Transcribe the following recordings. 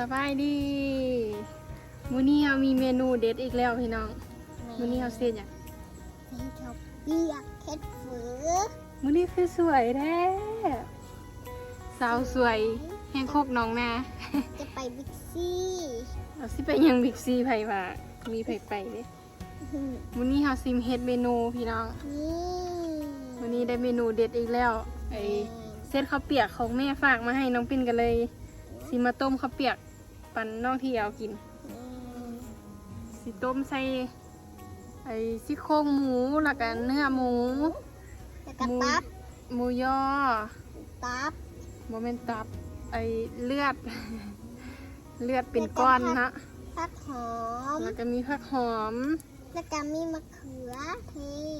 สบายดีมื้อนี้เรามีเมนูเด็ดอีกแล้วพี่น้องมื้อนี้เราเสียหยังเป็นข้าวเปียกเฮ็ดฝือมื้อนี้คือสวยแท้สาวสวยแห่งโคกหน้องนาจะไปบิ๊กซี่เอาสิไปยังบิ๊กซีไผว่ามีไผไปเด้มื้อนี้เราซิมเฮ็ดเมนูพี่น้องนี่มื้อนี้ได้เมนูเด็ดอีกแล้วไอ้เส้นข้าวเปียกของแม่ฝากมาให้น้องปิ้นกันเลยสิมาต้มข้าวเปียก ปันน้องที่เอากิน สิต้มใส่ไอ้ซี่โครงหมูแล้วก็เนื้อหมูแล้วก็ตับหมูยอตับโมเมนตับไอ้เลือด เลือดเป็นก้อนนะผักหอมแล้วก็มีผักหอม แล้วก็มีมะเขือเท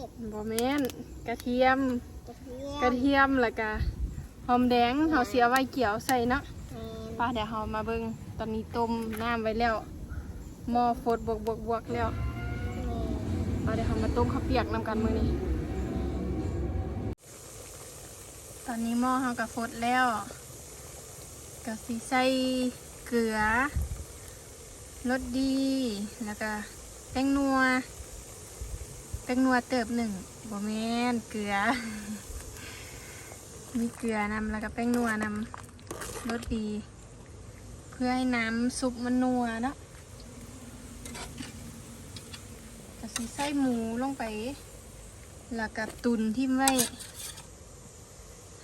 ศโมเมนกระเทียม กระเทียกระมเทียมแล้วก็หอมแดงเฮาเสียไว้เกี่ยวใส่เนาะแมนป้าเดี๋ยวเฮามาเบิ่ง ตอนนี้ต้มน้ำไว้แล้วหม้อฟดบวกบวกบวกแล้วแมาเดี๋ยวเฮามาต้มข้าวเปียกนำกันมือนี้ ตอนนี้หม้อเฮาก็ฟดแล้วก็สิใส่เกลือรสดี แล้วก็แป้งนัวแป้งนัวเติบหนึ่งบแมนเกลือ มีเกลือนำแล้วก็แป้งนัวนำรสดี พื่อให้น้ำซุปมันนัวเนาะก็สิใส่หมูลงไป แล้วก็ตุนที่ไว้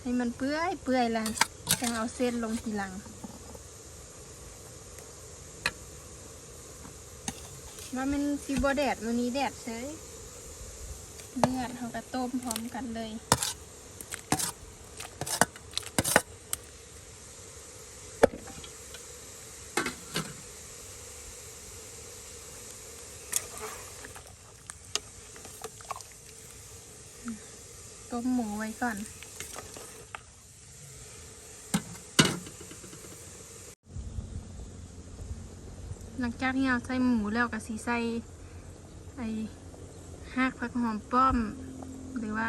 ให้มันเปื่อยเปื่อยแล้วจังเอาเส้นลงทีหลัง ว่ามันซีบแดดวันนี้แดดเฉยเลือดเขาก็ต้มพร้อมกันเลย ต้มหมูไว้ก่อน หลังจากที่เราใส่หมูแล้วก็สีใส่ไอ้หากผักหอมป้อม หรือว่า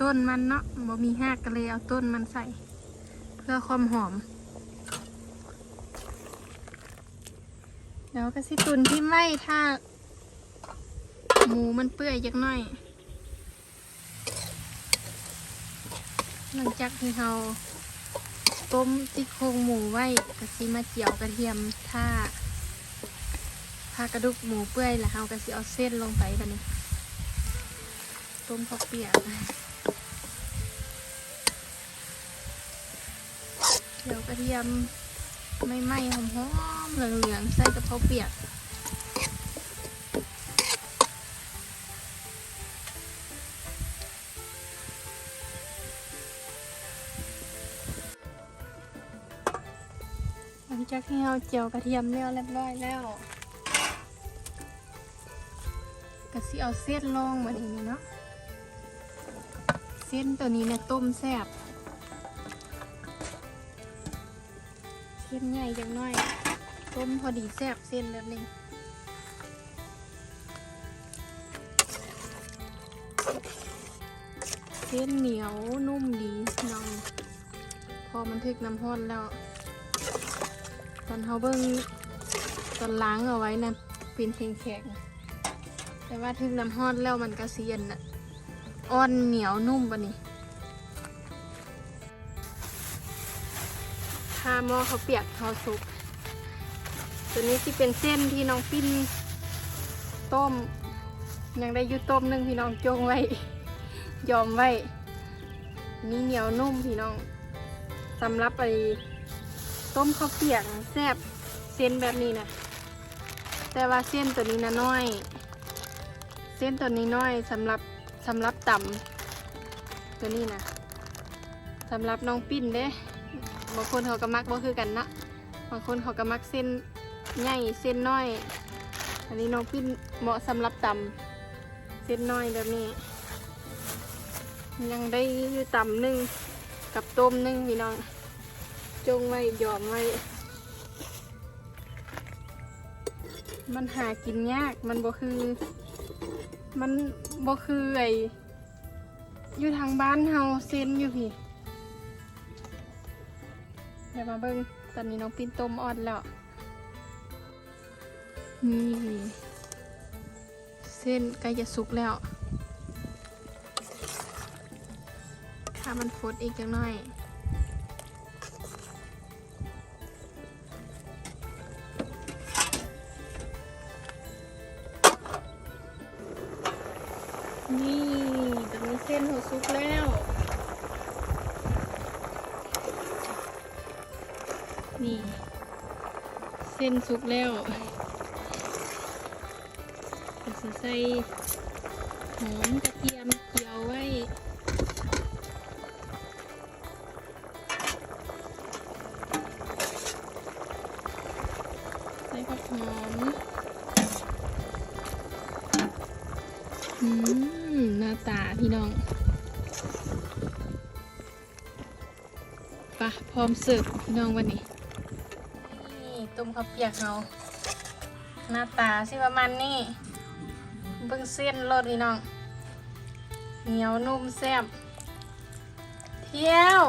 ต้นมันเนาะบ่มีหากก็เลยเอาต้นมันใส่ เพื่อความหอม แล้วก็สิตุนที่ไม่ถ้า หมูมันเปื่อยจักหน่อย หลังจากที่เราต้มติโครงหมูไว้ก็สิมาเจียวกระเทียมท่าถ้ากระดูกหมูเปื่อยแล้วเราก็สิเอาเส้นลงไปกันนี่ต้มข้าวเปียกเดี๋ยวกระเทียมไม่ไหม้หอมๆเหลืองๆใส่กับข้าเปียก จากที่เราเจียวกระเทียมแล้วเรียบร้อยแล้วก็สิเอาเส้นลงมือนนี้เนาะเส้นตัวนี้เนี่ยต้มแซ่บเส้นใหญ่จังน้อย ต้มพอดีแซ่บเส้นแบบนี้เส้นเหนียวนุ่มดีน้องพอมันถึกน้ำห้อนแล้ว ตอนเขาเบิ้งตอนล้างเอาไว้นะเป็นแข็งๆแต่ว่าถึงน้ำฮอดแล้วมันก็เสียนนะอ่อนเหนียวนุ่มปะนี่ถ้าหม้อเขาเปียกเขาสุก ตัวนี้ที่เป็นเส้นที่น้องปิ้นต้ม ยังได้ยุต้มนึงพี่น้องจงไว้ ยอมไว้นี่เหนียวนุ่มพี่น้องสำหรับไป ต้มข้าวเปียกแซ่บเส้นแบบนี้นะแต่ว่าเส้นตัวนี้นะน้อย เส้นตัวนี้น้อยสำหรับสำหรับต่ำตัวนี้นะสำหรับน้องปิ้นเด้บางคนเขาก็มักบ่คือกันนะบางคนเขาก็มักเส้นใหญ่เส้นน้อย อันนี้น้องปิ้นเหมาะสำหรับต่ำเส้นน้อยแบบนี้ ยังได้ต่ำหนึ่งกับต้มหนึ่งพี่น้อง จงไว้ยอมไว้ มันหากินยาก มันบ่คือ มันบ่คือไออยู่ทางบ้านเฮาเซนอยู่พี่ เดี๋ยวมาเบิ่งตอนนี้น้องปินต้มอ่อนแล้วนี่เส้นใกล้จะสุกแล้ว ถ้ามันฟดอีกจังหน่อย สุกแล้วนี่ เส้นสุกแล้วก็สิใส่หอมกระเทียมเจียวไว้ใส่ผักหอมอืมหน้าตาพี่น้องะพร้อมเสิร์ฟพี่น้องวันนี้ นี่ต้มข้าวเปียกเราหน้าตาสิประมาณนี้เบิ่งเส้นรสพี่น้อง เหนียวนุ่มแซ่บเที่ยว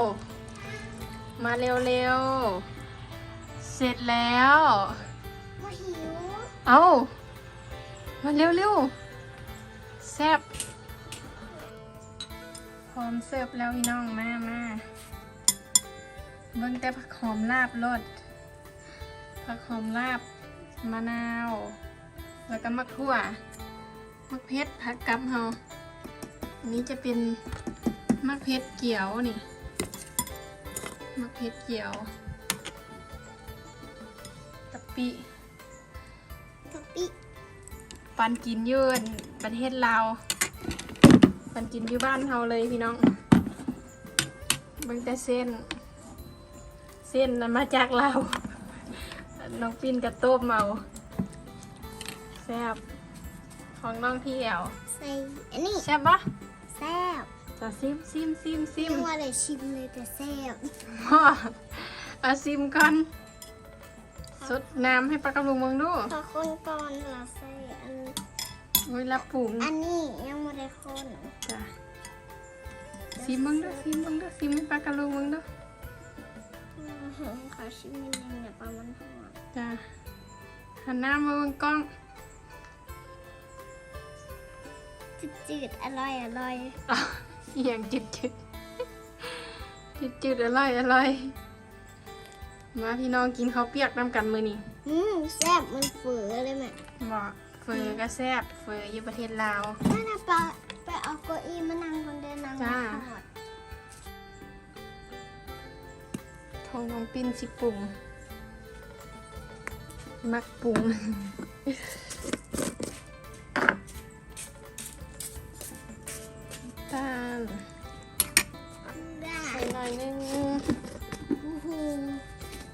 มาเร็วๆ เสร็จแล้วมาหิวเอามาเร็วๆ แซ่บพร้อมเสิร์ฟแล้วพี่น้องมามา เบิ่งแต่ผักหอมลาบรสผักหอมลาบมะนาว แล้วก็มะทั่วมะเพชรผักกับเฮาอันนี้จะเป็นมะเพชรเกี่ยวนี่มะเพชรเกี่ยวกะปิกะปิปันกินอยืนประเทศลาวปันกินอยู่บ้านเฮาเลยพี่น้องเบิ่งแต่เส้น เส้นนั้นมาจากลาวน้องปินกระต้มเอาแซ่บของน้องพี่แอวใส่อันนี้แซ่บปะแซ่บจะซิมซิมซิมซิมไม่ว่าเลยชิมเลยแต่แซ่บพ่อเอาซิมก่อนสดน้ำให้ปลากระลุงมึงดูพอคนก่อนเราใส่อันโอ้ยละปรุงอันนี้ยังไม่ได้คนจ้ะซิมมึงดูซิมมึงดูซิมให้ปลากระลุงมึงดู อืมขอชิมนิดนึงเดี๋ยวปลามันหอดจ้ะหันหน้ามาบนกล้องจืดๆอร่อยอร่อยอ้าวอหย่างจืดจืดจืดจืดอร่อยอร่อยมาพี่น้องกินข้าวเปียกน้ำกันมือนี่อืมแซ่บมันเฝือเลยแม่บอกเฟอก็แซ่บเฟออยู่ประเทศลาวนั่นนะปลาไปเอาเก้าอี้มานั่งบนเดินนั่งจ้า มาทอดทองน้องปิ้นสิปรุงมักปรุงตาลได้ใส่หน่อยนึงโอ้โห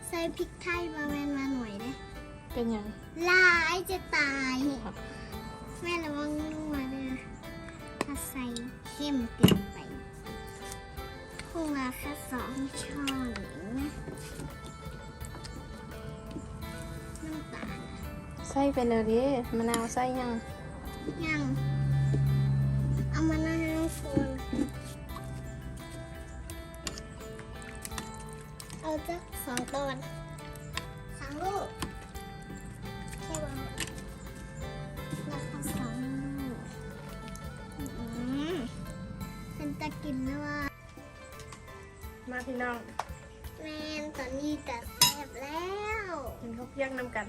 ใส่พริกไทยมาแมนมาหน่อยได้ เป็นหยังลายจะตาย แม่ระวังนัวเด้อถ้าใส่เข้มเกิน ไปคงละแค่สองช้อนเองนะน้ำตาลใส่ไปเลยดิมะนาวใส่ยัง ยัง เอามานั่งคนเอาจักสองตอนสามลูกใช่ไหมแล้วก็สองลูกอืมเป็นตะกินแล้วว่า มาพี่น้องแม่นตอนนี้แต่แซ่บแล้วกินข้าวเปียกน้ำกัน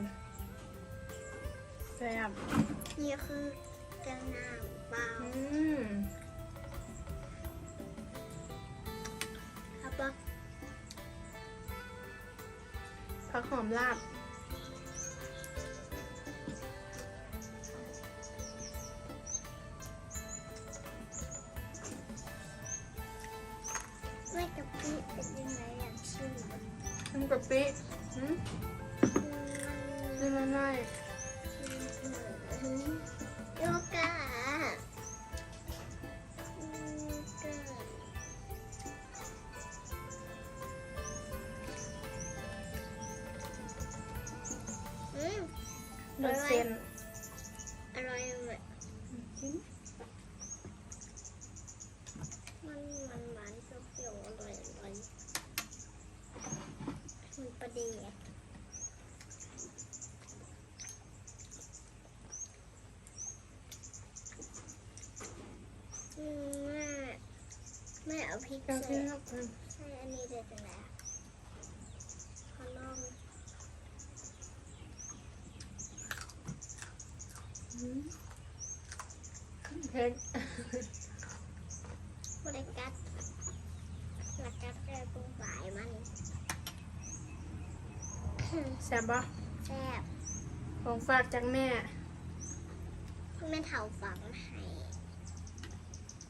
แซ่บนี่คือแกงน้ำเปล่าอืมครับปะผักหอมลาบ น้ำกะปิอืมอืมนี่น้อยอืมโยกะอืมก็อืมๆนวดเส้น อร่อยเลยมันมันหวานเปรี้ยวๆอร่อยอร่อยมันประเดี๋ยว เราใส่ขึ้นครับอืมใส่อันนี้เด็ดจังเลยขอลองเผ็ดบริกัดหลักกัดแก้ปรุงฝ่ายมันแซ่บปะแซ่บของฝากจากแม่แม่เถาฝังให้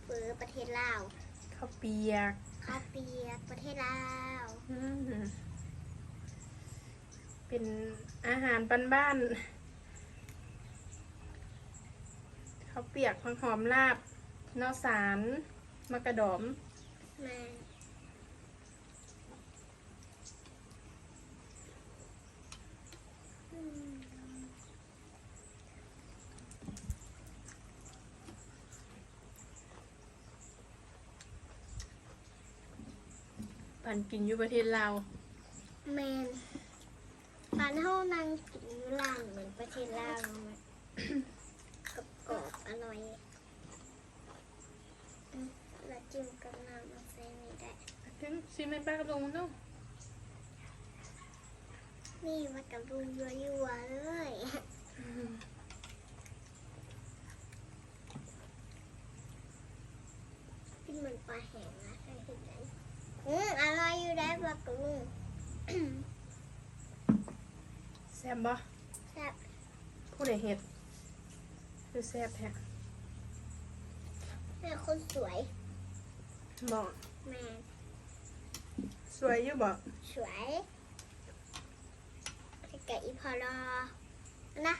ปื้อประเทศลาวาวเปียกข้าวเปียกประเทศลาวอืมเป็นอาหารบ้านๆข้าวเปียกผักหอมลาบนอสารมะกระดอม แม่อืม ปันกินอยู่ประเทศลาวแมนตอนเท่านั่งกินอยู่ร้านเหมือนประเทศลาวเนอะกับกรอบๆอร่อยอืมแล้วจิ้มกับน้ำมาใส่นี่ได้ ถึงซีเมนต์ป้ากระลงเนาะนี่มากับลุงยัวยัวๆเลยกินเหมือนปลาแห้ง อืมอร่อยอยู่ได้ปลากับลุงแซ่บบ่แซ่บผู้ใดเห็ดคือแซ่บแท้แม่คนสวยบ่แม่สวยอยู่บ่สวยกับอีพอลอนะ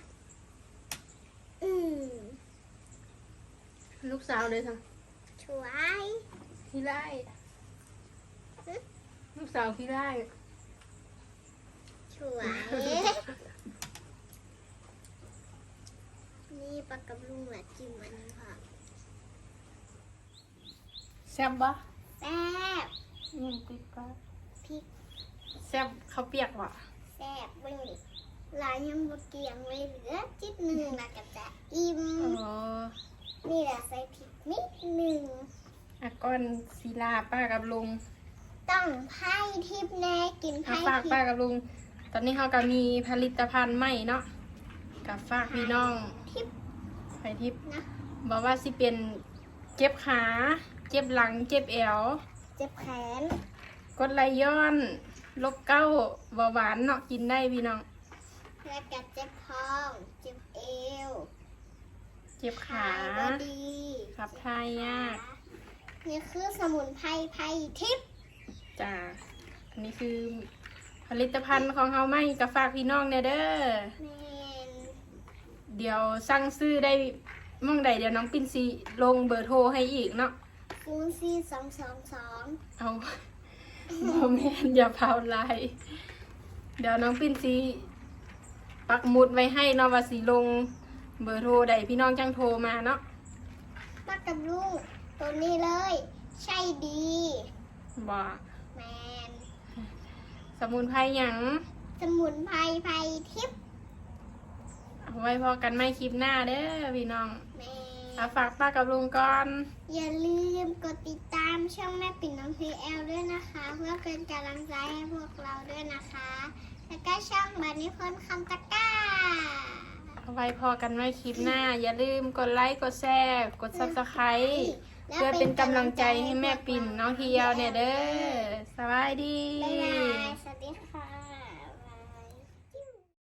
อืมลูกสาวเลยทั้งสวยพี่ไล่หึ ลูกสาวพี่ไล่สวย นี่ปลากับลุงแหละจิ้มมันนี้ค่ะแซ่บบ่แซ่บยังติดปะพริกแซ่บข้าวเปียกบ่แซ่บเบิ่งดิลายยังบะเกียงไว้เหลือจิตหนึ่งแล้วก็จะอิ่มอ๋อนี่แหละใส่พริกนิดหนึ่ง อะก้อนศิลาป้ากับลุง ต้องไพ่ทิพย์แน่กินมาไพ่ฝากทิป้าพย์กับลุง ตอนนี้เขาก็มีผลิตภัณฑ์ใหม่เนาะกับฝากพี่น้องทิพย์ไปทิพย์นะบอกว่าสิเป็นเจ็บขา เจ็บหลัง เจ็บแอว เจ็บแขนกดไหลย้อนลบเก้าเบาหวานเนาะกินได้พี่น้อง แล้วก็เจ็บท้องเจ็บเอวเจ็บขา ก็ดีขับถ่ายยาก นี่คือสมุนไพรไพรทิพย์ จ้าอันนี้คือผลิตภัณฑ์ของเฮาไม่กับฝากพี่น้องเนี่ยเด้อ แมนเดี๋ยวสั่งซื้อได้หม่องใดเดี๋ยวน้องปินซีลงเบอร์โทรให้อีกเนาะ ศูนย์สี่สองสองสองเอาโมเมนอย่าเผาลาย เดี๋ยวน้องปินซีปักหมุดไว้ให้เนาะว่าสีลงเบอร์โทรใดพี่น้องจังโทรมาเนาะมากับลูกตัวนี้เลย ใช่ดี บอกแมนส มุนไพรหยังสมุนไพรไพรทิพย์เอาไว้พอกันไม่คลิปหน้าเด้อพี่น้องแมเอานฝากป้ากับลุงก่อน อย่าลืมกดติดตามช่องแม่ปิ่นน้องพีแอลด้วยนะคะ เพื่อเป็นกำลังใจให้พวกเราด้วยนะคะ แล้วก็ช่องบันนิพนธ์คำตะกร้า เอาไว้พอกันไม่คลิปหน้า อย่าลืมกดไลค์ กดแชร์ กดซับสไครต์ เพื่อเป็นกำลังใจให้แม่ปิ่นน้องเฮียวเนี่ยเด้อสวัสดี บ๊ายบายสวัสดีค่ะ